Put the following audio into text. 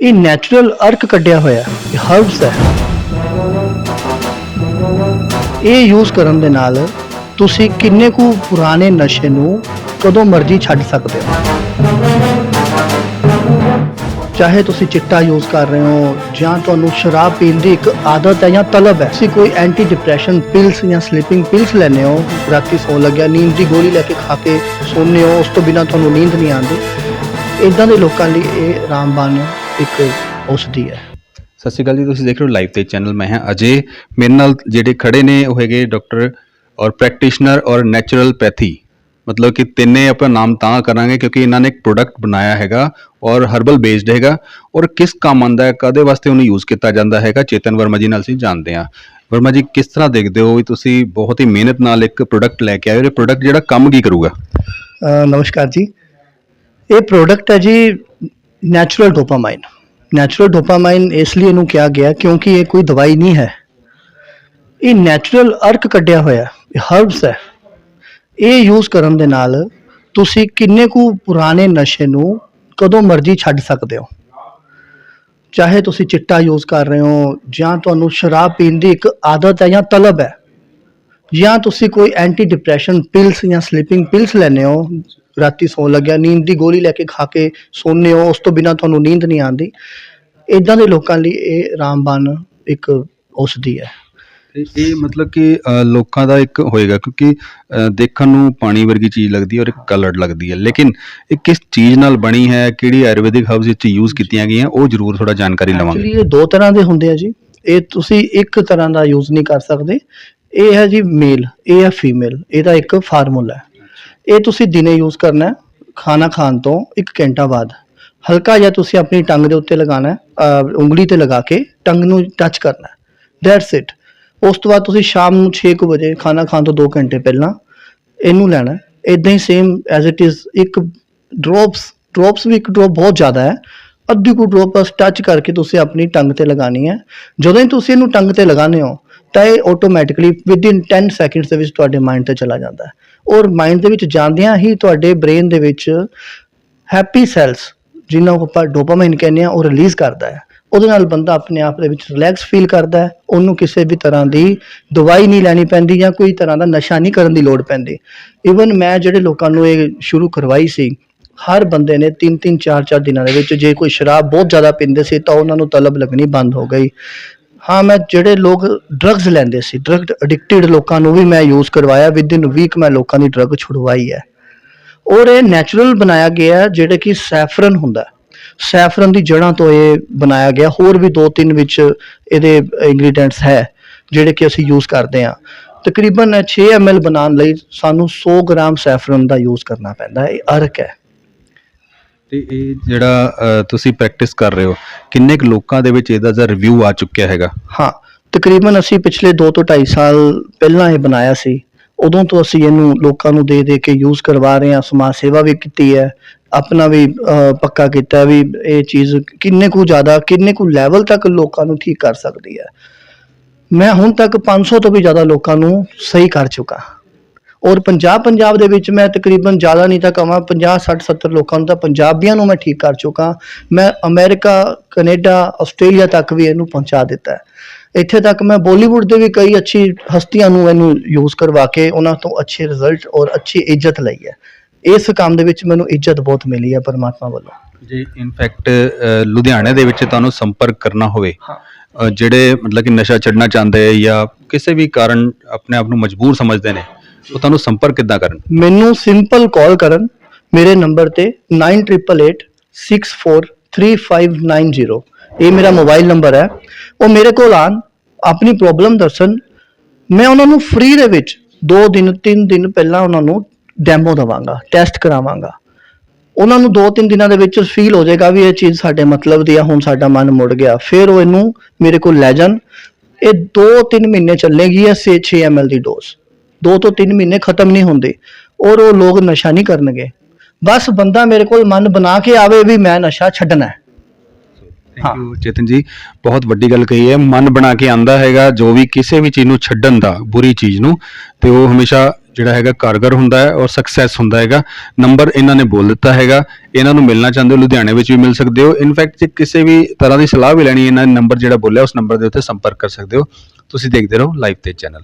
ਇਹ ਨੈਚੁਰਲ ਅਰਕ ਕੱਢਿਆ ਹੋਇਆ ਇਹ ਹਰਬਸ ਹੈ। ਇਹ ਯੂਜ਼ ਕਰਨ ਦੇ ਨਾਲ ਤੁਸੀਂ ਕਿੰਨੇ ਕੁ ਪੁਰਾਣੇ ਨਸ਼ੇ ਨੂੰ ਕਦੋਂ ਮਰਜ਼ੀ ਛੱਡ ਸਕਦੇ ਹੋ। ਚਾਹੇ ਤੁਸੀਂ ਚਿੱਟਾ ਯੂਜ਼ ਕਰ ਰਹੇ ਹੋ ਜਾਂ ਤੁਹਾਨੂੰ ਸ਼ਰਾਬ ਪੀਣ ਦੀ ਇੱਕ ਆਦਤ ਹੈ ਜਾਂ ਤਲਬ ਹੈ। ਤੁਸੀਂ ਕੋਈ ਐਂਟੀ ਡਿਪਰੈਸ਼ਨ ਪਿਲਸ ਜਾਂ ਸਲੀਪਿੰਗ ਪਿਲਸ ਲੈਂਦੇ ਹੋ, ਰਾਤੀ ਸੌਣ ਲੱਗਿਆ, ਨੀਂਦ ਦੀ ਗੋਲੀ ਲੈ ਕੇ ਖਾ ਕੇ ਸੌਂਦੇ ਹੋ, ਉਸ ਤੋਂ ਬਿਨਾ ਤੁਹਾਨੂੰ ਨੀਂਦ ਨਹੀਂ ਆਉਂਦੀ। ਇਦਾਂ ਦੇ ਲੋਕਾਂ ਲਈ ਇਹ ਰਾਮਬਾਨ ਇੱਕ ਔਸ਼ਧੀ ਹੈ। ਸਤਿ ਸ਼੍ਰੀ ਅਕਾਲ ਜੀ ਤੁਸੀਂ ਦੇਖ ਰਹੇ ਹੋ ਲਾਈਵ ਤੇ ਚੈਨਲ ਮੈਂ ਹਾਂ ਅਜੇ। ਮੇਰੇ ਨਾਲ ਜਿਹੜੇ ਖੜੇ ਨੇ ਉਹ ਹੈਗੇ ਡਾਕਟਰ ਔਰ ਪ੍ਰੈਕਟੀਸ਼ਨਰ ਔਰ ਨੈਚੁਰਲਪੈਥੀ ਮਤਲਬ ਕਿ ਤਿੰਨੇ ਆਪਾਂ ਨਾਮ ਤਾਂ ਕਰਾਂਗੇ ਕਿਉਂਕਿ ਇਹਨਾਂ ਨੇ ਇੱਕ ਪ੍ਰੋਡਕਟ ਬਣਾਇਆ ਹੈਗਾ ਔਰ ਹਰਬਲ ਬੇਸਡ ਹੈਗਾ ਔਰ ਕਿਸ ਕੰਮ ਆਉਂਦਾ ਹੈ ਕਦੇ ਵਾਸਤੇ ਉਹਨੂੰ ਯੂਜ਼ ਕੀਤਾ ਜਾਂਦਾ ਹੈਗਾ ਚੇਤਨ ਵਰਮਾ ਜੀ ਨਾਲ ਅਸੀਂ ਜਾਣਦੇ ਹਾਂ। ਵਰਮਾ ਜੀ ਕਿਸ ਤਰ੍ਹਾਂ ਦੇਖਦੇ ਹੋ ਵੀ ਤੁਸੀਂ ਬਹੁਤ ਹੀ ਮਿਹਨਤ ਨਾਲ ਇੱਕ ਪ੍ਰੋਡਕਟ ਲੈ ਕੇ ਆਏ ਹੋ ਇਹ ਪ੍ਰੋਡਕਟ ਜਿਹੜਾ ਕੰਮ ਕੀ ਕਰੂਗਾ? ਅ, ਨਮਸਕਾਰ ਜੀ ਇਹ ਪ੍ਰੋਡਕਟ ਹੈ ਜੀ ਨੈਚੁਰਲ ਡੋਪਾਮਾਈਨ ਨੈਚੁਰਲ ਡੋਪਾਮਾਈਨ ਇਸ ਲਈ ਇਹਨੂੰ ਕਿਹਾ ਗਿਆ ਕਿਉਂਕਿ ਇਹ ਕੋਈ ਦਵਾਈ ਨਹੀਂ ਹੈ। ਇਹ ਨੈਚੁਰਲ ਅਰਕ ਕੱਢਿਆ ਹੋਇਆ ਇਹ ਹਰਬਸ ਹੈ। ਇਹ ਯੂਜ਼ ਕਰਨ ਦੇ ਨਾਲ ਤੁਸੀਂ ਕਿੰਨੇ ਕੁ ਪੁਰਾਣੇ ਨਸ਼ੇ ਨੂੰ ਕਦੋਂ ਮਰਜ਼ੀ ਛੱਡ ਸਕਦੇ ਹੋ। ਚਾਹੇ ਤੁਸੀਂ ਚਿੱਟਾ ਯੂਜ਼ ਕਰ ਰਹੇ ਹੋ ਜਾਂ ਤੁਹਾਨੂੰ ਸ਼ਰਾਬ ਪੀਣ ਦੀ ਇੱਕ ਆਦਤ ਹੈ ਜਾਂ ਤਲਬ ਹੈ ਜਾਂ ਤੁਸੀਂ ਕੋਈ ਐਂਟੀ ਡਿਪਰੈਸ਼ਨ ਪਿਲਸ ਜਾਂ ਸਲੀਪਿੰਗ ਪਿਲਸ ਲੈਂਦੇ ਹੋ ਰਾਤੀ ਸੌਣ ਲੱਗਿਆ ਨੀਂਦ ਦੀ ਗੋਲੀ ਲੈ ਕੇ ਖਾ ਕੇ ਸੌਂਦੇ ਹੋ ਉਸ ਤੋਂ ਬਿਨਾ ਤੁਹਾਨੂੰ ਨੀਂਦ ਨਹੀਂ ਆਉਂਦੀ। ਇਦਾਂ ਦੇ ਲੋਕਾਂ ਲਈ ਇਹ ਰਾਮਬਾਨ ਇੱਕ ਔਸ਼ਧੀ ਹੈ। ਇਹ ਮਤਲਬ ਕਿ ਲੋਕਾਂ ਦਾ ਇੱਕ ਹੋਏਗਾ ਕਿਉਂਕਿ ਦੇਖਣ ਨੂੰ ਪਾਣੀ ਵਰਗੀ ਚੀਜ਼ ਲੱਗਦੀ ਹੈ ਔਰ ਇੱਕ ਕਲਰਡ ਲੱਗਦੀ ਹੈ। ਲੇਕਿਨ ਇਹ ਕਿਸ ਚੀਜ਼ ਨਾਲ ਬਣੀ ਹੈ ਕਿਹੜੀ ਆਯੁਰਵੈਦਿਕ ਹਰਬਸ ਵਿੱਚ ਯੂਜ਼ ਕੀਤੀਆਂ ਗਈਆਂ ਉਹ ਜ਼ਰੂਰ ਥੋੜਾ ਜਾਣਕਾਰੀ ਲਵਾਂਗੇ। ਐਕਚੁਅਲੀ ਇਹ ਦੋ ਤਰ੍ਹਾਂ ਦੇ ਹੁੰਦੇ ਆ ਜੀ। ਇਹ ਤੁਸੀਂ ਇੱਕ ਤਰ੍ਹਾਂ ਦਾ ਯੂਜ਼ ਨਹੀਂ ਕਰ ਸਕਦੇ। ਇਹ ਹੈ ਜੀ ਮੇਲ ਇਹ ਹੈ ਫੀਮੇਲ ਇਹਦਾ ਇੱਕ ਫਾਰਮੂਲਾ ਹੈ। ਇਹ ਤੁਸੀਂ ਦਿਨੇ ਯੂਜ਼ ਕਰਨਾ ਹੈ, ਖਾਣਾ ਖਾਣ ਤੋਂ 1 ਘੰਟਾ ਬਾਅਦ। ਹਲਕਾ ਜਿਹਾ ਤੁਸੀਂ ਆਪਣੀ ਟੰਗ ਦੇ ਉੱਤੇ ਲਗਾਉਣਾ ਹੈ ਉਂਗਲੀ ਤੇ ਲਗਾ ਕੇ ਟੰਗ ਨੂੰ ਟੱਚ ਕਰਨਾ ਹੈ। ਦੈਟਸ ਇਟ ਉਸ ਤੋਂ ਬਾਅਦ ਤੁਸੀਂ ਸ਼ਾਮ ਨੂੰ 6 ਵਜੇ ਖਾਣਾ ਖਾਣ ਤੋਂ 2 ਘੰਟੇ ਪਹਿਲਾਂ ਇਹਨੂੰ ਲੈਣਾ ਹੈ। ਇਦਾਂ ਹੀ ਸੇਮ ਐਜ਼ ਇਟ ਇਜ਼ ਇੱਕ ਡ੍ਰੌਪਸ ਡ੍ਰੌਪਸ ਵੀ ਇੱਕ ਡ੍ਰੌਪ ਬਹੁਤ ਜ਼ਿਆਦਾ ਹੈ। ਅੱਧੀ ਕੁ ਡ੍ਰੌਪ ਬਸ ਟੱਚ ਕਰਕੇ ਤੁਸੀਂ ਆਪਣੀ ਟੰਗ ਤੇ ਲਗਾਣੀ ਹੈ। ਜਦੋਂ ਹੀ ਤੁਸੀਂ ਇਹਨੂੰ ਟੰਗ ਤੇ ਲਗਾਉਂਦੇ ਹੋ ਤਾਂ ਇਹ ਆਟੋਮੈਟਿਕਲੀ ਵਿਦਿਨ 10 ਸੈਕਿੰਡਸ ਦੇ ਵਿੱਚ ਤੁਹਾਡੇ ਮਾਈਂਡ ਤੇ ਚਲਾ ਜਾਂਦਾ ਹੈ। ਔਰ ਮਾਈਂਡ ਦੇ ਵਿੱਚ ਜਾਂਦਿਆਂ ਹੀ ਤੁਹਾਡੇ ਬ੍ਰੇਨ ਦੇ ਵਿੱਚ ਹੈਪੀ ਸੈਲਸ ਜਿਨ੍ਹਾਂ ਨੂੰ ਆਪਾਂ ਡੋਪਾਮਾਈਨ ਕਹਿੰਦੇ ਆ ਉਹ ਰਿਲੀਜ਼ ਕਰਦਾ ਹੈ। ਉਹਦੇ ਨਾਲ ਬੰਦਾ ਆਪਣੇ ਆਪ ਦੇ ਵਿੱਚ ਰਿਲੈਕਸ ਫੀਲ ਕਰਦਾ ਹੈ। ਉਹਨੂੰ ਕਿਸੇ ਵੀ ਤਰ੍ਹਾਂ ਦੀ ਦਵਾਈ ਨਹੀਂ ਲੈਣੀ ਪੈਂਦੀ ਜਾਂ ਕੋਈ ਤਰ੍ਹਾਂ ਦਾ ਨਸ਼ਾ ਨਹੀਂ ਕਰਨ ਦੀ ਲੋੜ ਪੈਂਦੀ। ਇਵਨ ਮੈਂ ਜਿਹੜੇ ਲੋਕਾਂ ਨੂੰ ਇਹ ਸ਼ੁਰੂ ਕਰਵਾਈ ਸੀ, ਹਰ ਬੰਦੇ ਨੇ 3-3 4-4 ਦਿਨਾਂ ਦੇ ਵਿੱਚ ਜੇ ਕੋਈ ਸ਼ਰਾਬ ਬਹੁਤ ਜ਼ਿਆਦਾ ਪੀਂਦੇ ਸੀ ਤਾਂ ਉਹਨਾਂ ਨੂੰ ਤਲਬ ਲੱਗਣੀ ਬੰਦ ਹੋ ਗਈ। ਹਾਂ, ਮੈਂ ਜਿਹੜੇ ਲੋਕ ਡਰੱਗਸ ਲੈਂਦੇ ਸੀ ਡਰੱਗ ਐਡਿਕਟਿਡ ਲੋਕਾਂ ਨੂੰ ਵੀ ਮੈਂ ਯੂਜ਼ ਕਰਵਾਇਆ ਵਿਦ ਇਨ ਵੀਕ ਮੈਂ ਲੋਕਾਂ ਦੀ ਡਰੱਗ ਛੁਡਵਾਈ ਹੈ। ਔਰ ਇਹ ਨੈਚੁਰਲ ਬਣਾਇਆ ਗਿਆ, ਜਿਹੜੇ ਕਿ ਸੈਫਰਨ ਹੁੰਦਾ ਸੈਫਰਨ ਦੀ ਜੜ੍ਹਾਂ ਤੋਂ ਇਹ ਬਣਾਇਆ ਗਿਆ, ਹੋਰ ਵੀ ਦੋ ਤਿੰਨ ਵਿੱਚ ਇਹਦੇ ਇੰਗਰੀਡੀਐਂਟਸ ਹੈ, ਜਿਹੜੇ ਕਿ ਅਸੀਂ ਯੂਜ਼ ਕਰਦੇ ਹਾਂ। ਤਕਰੀਬਨ 6 ml ਬਣਾਉਣ ਲਈ ਸਾਨੂੰ 100 ਗ੍ਰਾਮ ਸੈਫਰਨ ਦਾ ਯੂਜ਼ ਕਰਨਾ ਪੈਂਦਾ ਹੈ, ਇਹ ਅਰਕ ਹੈ। ਤੇ ਇਹ ਜਿਹੜਾ ਅ, ਤੁਸੀਂ ਪ੍ਰੈਕਟਿਸ ਕਰ ਰਹੇ ਹੋ ਕਿੰਨੇ ਕੁ ਲੋਕਾਂ ਦੇ ਵਿੱਚ ਇਹਦਾ ਜਿਹੜਾ ਰਿਵਿਊ ਆ ਚੁੱਕਿਆ ਹੈਗਾ? ਹਾਂ ਤਕਰੀਬਨ ਅਸੀਂ ਪਿਛਲੇ 2 ਤੋਂ 2.5 ਸਾਲ ਪਹਿਲਾਂ ਇਹ ਬਣਾਇਆ ਸੀ। ਉਦੋਂ ਤੋਂ ਅਸੀਂ ਇਹਨੂੰ ਲੋਕਾਂ ਨੂੰ ਦੇ ਦੇ ਕੇ ਯੂਜ਼ ਕਰਵਾ ਰਹੇ ਹਾਂ ਸਮਾਜ ਸੇਵਾ ਵੀ ਕੀਤੀ ਹੈ ਆਪਣਾ ਵੀ ਅਹ, ਪੱਕਾ ਕੀਤਾ ਵੀ ਇਹ ਚੀਜ਼ ਕਿੰਨੇ ਕੁ ਜ਼ਿਆਦਾ ਕਿੰਨੇ ਕੁ ਲੈਵਲ ਤੱਕ ਲੋਕਾਂ ਨੂੰ ਠੀਕ ਕਰ ਸਕਦੀ ਹੈ। ਮੈਂ ਹੁਣ ਤੱਕ 500 ਤੋਂ ਵੀ ਜ਼ਿਆਦਾ ਲੋਕਾਂ ਨੂੰ ਸਹੀ ਕਰ ਚੁੱਕਾ। ਔਰ ਪੰਜਾਬ ਪੰਜਾਬ ਦੇ ਵਿੱਚ ਮੈਂ ਤਕਰੀਬਨ ਜ਼ਿਆਦਾ ਨਹੀਂ ਤਾਂ ਕਹਾਂ 50 60 70 ਲੋਕਾਂ ਨੂੰ ਤਾਂ ਪੰਜਾਬੀਆਂ ਨੂੰ ਮੈਂ ਠੀਕ ਕਰ ਚੁੱਕਾ। ਮੈਂ ਅਮਰੀਕਾ ਕੈਨੇਡਾ ਆਸਟ੍ਰੇਲੀਆ ਤੱਕ ਵੀ ਇਹਨੂੰ ਪਹੁੰਚਾ ਦਿੱਤਾ ਹੈ। ਇੱਥੇ ਤੱਕ ਮੈਂ ਬਾਲੀਵੁੱਡ ਦੇ ਵੀ ਕਈ ਅੱਛੀ ਹਸਤੀਆਂ ਨੂੰ ਇਹਨੂੰ ਯੂਜ਼ ਕਰਵਾ ਕੇ ਉਹਨਾਂ ਤੋਂ ਅੱਛੇ ਰਿਜ਼ਲਟ ਔਰ ਅੱਛੀ ਇੱਜ਼ਤ ਲਈ ਹੈ। ਇਸ ਕੰਮ ਦੇ ਵਿੱਚ ਮੈਨੂੰ ਇੱਜ਼ਤ ਬਹੁਤ ਮਿਲੀ ਹੈ ਪਰਮਾਤਮਾ ਵੱਲੋਂ। ਜੇ ਇਨਫੈਕਟ ਲੁਧਿਆਣੇ ਦੇ ਵਿੱਚ ਤੁਹਾਨੂੰ ਸੰਪਰਕ ਕਰਨਾ ਹੋਵੇ। ਜਿਹੜੇ ਮਤਲਬ ਕਿ ਨਸ਼ਾ ਛੱਡਣਾ ਚਾਹੁੰਦੇ ਜਾਂ ਕਿਸੇ ਵੀ ਕਾਰਨ ਆਪਣੇ ਆਪ ਨੂੰ ਮਜਬੂਰ ਸਮਝਦੇ ਨੇ ਉਹ ਤੁਹਾਨੂੰ ਸੰਪਰਕ ਕਿੱਦਾਂ ਕਰਨ? ਮੈਨੂੰ ਸਿੰਪਲ ਕਾਲ ਕਰਨ ਮੇਰੇ ਨੰਬਰ ਤੇ 9888643590 ਇਹ ਮੇਰਾ ਮੋਬਾਈਲ ਨੰਬਰ ਹੈ। ਉਹ ਮੇਰੇ ਕੋਲ ਆਣ ਆਪਣੀ ਪ੍ਰੋਬਲਮ ਦੱਸਣ। ਮੈਂ ਉਹਨਾਂ ਨੂੰ ਫ੍ਰੀ ਦੇ ਵਿੱਚ 2 ਦਿਨ 3 ਦਿਨ ਪਹਿਲਾਂ ਉਹਨਾਂ ਨੂੰ ਡੈਮੋ ਦਵਾਂਗਾ ਟੈਸਟ ਕਰਾਵਾਂਗਾ। ਉਹਨਾਂ ਨੂੰ 2-3 ਦਿਨਾਂ ਦੇ ਵਿੱਚ ਫੀਲ ਹੋ ਜਾਏਗਾ ਵੀ ਇਹ ਚੀਜ਼ ਸਾਡੇ ਮਤਲਬ ਦੀ ਆ, ਹੁਣ ਸਾਡਾ ਮਨ ਮੁੜ ਗਿਆ। ਫਿਰ ਉਹ ਇਹਨੂੰ ਮੇਰੇ ਕੋਲ ਲੈ ਜਾਣ। ਇਹ 2-3 ਮਹੀਨੇ ਚੱਲੇਗੀ ਇਹ 6 ml ਦੀ ਡੋਜ਼ 2 ਤੋਂ 3 ਮਹੀਨੇ ਖਤਮ ਨਹੀਂ ਹੁੰਦੇ। ਔਰ ਉਹ ਲੋਕ ਨਸ਼ਾ ਨਹੀਂ ਕਰਨਗੇ। ਬਸ ਬੰਦਾ ਮੇਰੇ ਕੋਲ ਮਨ ਬਣਾ ਕੇ ਆਵੇ ਵੀ ਮੈਂ ਨਸ਼ਾ ਛੱਡਣਾ ਹੈ। ਥੈਂਕ ਯੂ ਚੇਤਨ ਜੀ। ਬਹੁਤ ਵੱਡੀ ਗੱਲ ਕਹੀ ਹੈ। ਮਨ ਬਣਾ ਕੇ ਆਂਦਾ ਹੈਗਾ ਜੋ ਵੀ ਕਿਸੇ ਵੀ ਚੀਜ਼ ਨੂੰ ਛੱਡਣ ਦਾ ਬੁਰੀ ਚੀਜ਼ ਨੂੰ ਤੇ ਉਹ ਹਮੇਸ਼ਾ ਜਿਹੜਾ ਹੈਗਾ ਕਾਰਗਰ ਹੁੰਦਾ ਹੈ ਔਰ ਸਕਸੈਸ ਹੁੰਦਾ ਹੈਗਾ। ਨੰਬਰ ਇਹਨਾਂ ਨੇ ਬੋਲ ਦਿੱਤਾ ਹੈਗਾ। ਇਹਨਾਂ ਨੂੰ ਮਿਲਣਾ ਚਾਹੁੰਦੇ ਹੋ ਲੁਧਿਆਣੇ ਵਿੱਚ ਵੀ ਮਿਲ ਸਕਦੇ ਹੋ। ਇਨਫੈਕਟ ਜੇ ਕਿਸੇ ਵੀ ਤਰ੍ਹਾਂ ਦੀ ਸਲਾਹ ਵੀ ਲੈਣੀ ਹੈ, ਇਹਨਾਂ ਨੇ ਨੰਬਰ ਜਿਹੜਾ ਬੋਲਿਆ ਉਸ ਨੰਬਰ ਦੇ ਉੱਤੇ ਸੰਪਰਕ ਕਰ ਸਕਦੇ ਹੋ। ਤੁਸੀਂ ਦੇਖਦੇ ਰਹੋ ਲਾਈਵ ਤੇ ਚੈਨਲ